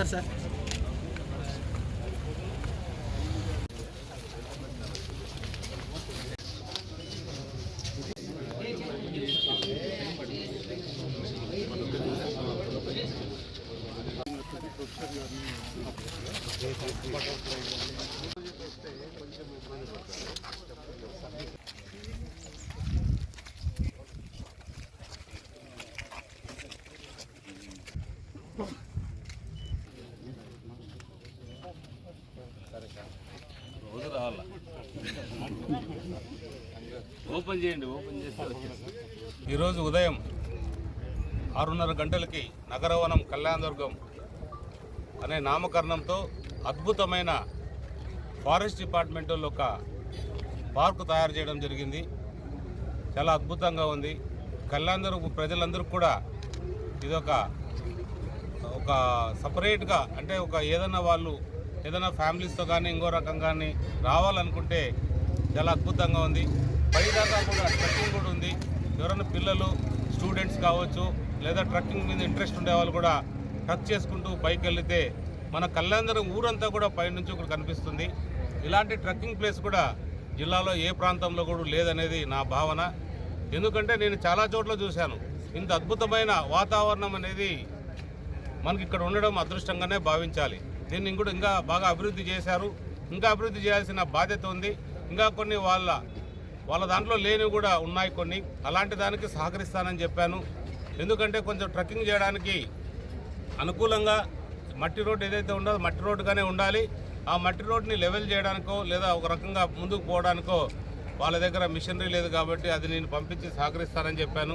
Sir sir Oh. రోజు రావాలా? Open చేయండి ఓపెన్ చేస్తే ఈరోజు ఉదయం ఆరున్నర గంటలకి నగరవనం కళ్యాణదుర్గం అనే నామకరణంతో అద్భుతమైన ఫారెస్ట్ డిపార్ట్మెంట్ ఒక పార్కు తయారు చేయడం జరిగింది. చాలా అద్భుతంగా ఉంది. కళ్యాణదుర్గం ప్రజలందరూ కూడా ఇదొక ఒక సపరేట్గా అంటే ఒక ఏదైనా వాళ్ళు ఏదైనా ఫ్యామిలీస్తో కానీ ఇంకో రకం కానీ రావాలనుకుంటే చాలా అద్భుతంగా ఉంది. పైదాకా కూడా ట్రెక్కింగ్ కూడా ఉంది. ఎవరైనా పిల్లలు స్టూడెంట్స్ కావచ్చు లేదా ట్రెక్కింగ్ మీద ఇంట్రెస్ట్ ఉండే వాళ్ళు కూడా ట్రక్ చేసుకుంటూ పైకి వెళితే మన కళ్యాణరం ఊరంతా కూడా పైనుంచి ఒకటి కనిపిస్తుంది. ఇలాంటి ట్రెక్కింగ్ ప్లేస్ కూడా జిల్లాలో ఏ ప్రాంతంలో కూడా లేదనేది నా భావన. ఎందుకంటే నేను చాలా చోట్ల చూశాను. ఇంత అద్భుతమైన వాతావరణం అనేది మనకి ఇక్కడ ఉండడం అదృష్టంగానే భావించాలి. దీన్ని కూడా ఇంకా బాగా అభివృద్ధి చేశారు. ఇంకా అభివృద్ధి చేయాల్సిన బాధ్యత ఉంది. ఇంకా కొన్ని వాళ్ళ వాళ్ళ దాంట్లో లేనివి కూడా ఉన్నాయి కొన్ని. అలాంటి దానికి సహకరిస్తానని చెప్పాను. ఎందుకంటే కొంచెం ట్రెక్కింగ్ చేయడానికి అనుకూలంగా మట్టి రోడ్డు ఏదైతే ఉండదో మట్టి రోడ్డుగానే ఉండాలి. ఆ మట్టి రోడ్డుని లెవెల్ చేయడానికో లేదా ఒక రకంగా ముందుకు పోవడానికో వాళ్ళ దగ్గర మిషనరీ లేదు కాబట్టి అది నేను పంపించి సహకరిస్తానని చెప్పాను.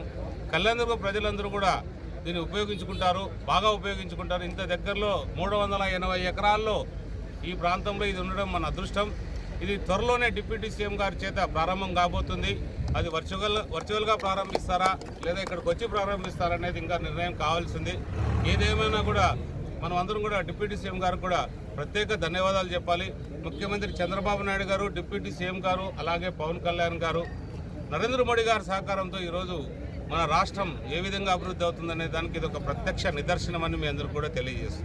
కళ్యాణదుర్గం ప్రజలందరూ కూడా దీన్ని ఉపయోగించుకుంటారు బాగా ఉపయోగించుకుంటారు. ఇంత దగ్గరలో మూడు వందల ఎనభై ఎకరాల్లో ఈ ప్రాంతంలో ఇది ఉండడం మన అదృష్టం. ఇది త్వరలోనే డిప్యూటీ సీఎం గారి చేత ప్రారంభం కాబోతుంది. అది వర్చువల్ వర్చువల్గా ప్రారంభిస్తారా లేదా ఇక్కడికి వచ్చి ప్రారంభిస్తారా అనేది ఇంకా నిర్ణయం కావాల్సింది. ఏదేమైనా కూడా మనం అందరం కూడా డిప్యూటీ సీఎం గారికి కూడా ప్రత్యేక ధన్యవాదాలు చెప్పాలి. ముఖ్యమంత్రి చంద్రబాబు నాయుడు గారు డిప్యూటీ సీఎం గారు అలాగే పవన్ కళ్యాణ్ గారు నరేంద్ర మోడీ గారి సహకారంతో ఈరోజు మన రాష్ట్రం ఏ విధంగా అభివృద్ధి అవుతుందనే దానికి ఇది ఒక ప్రత్యక్ష నిదర్శనం అని మీ అందరూ కూడా తెలియజేస్తుంది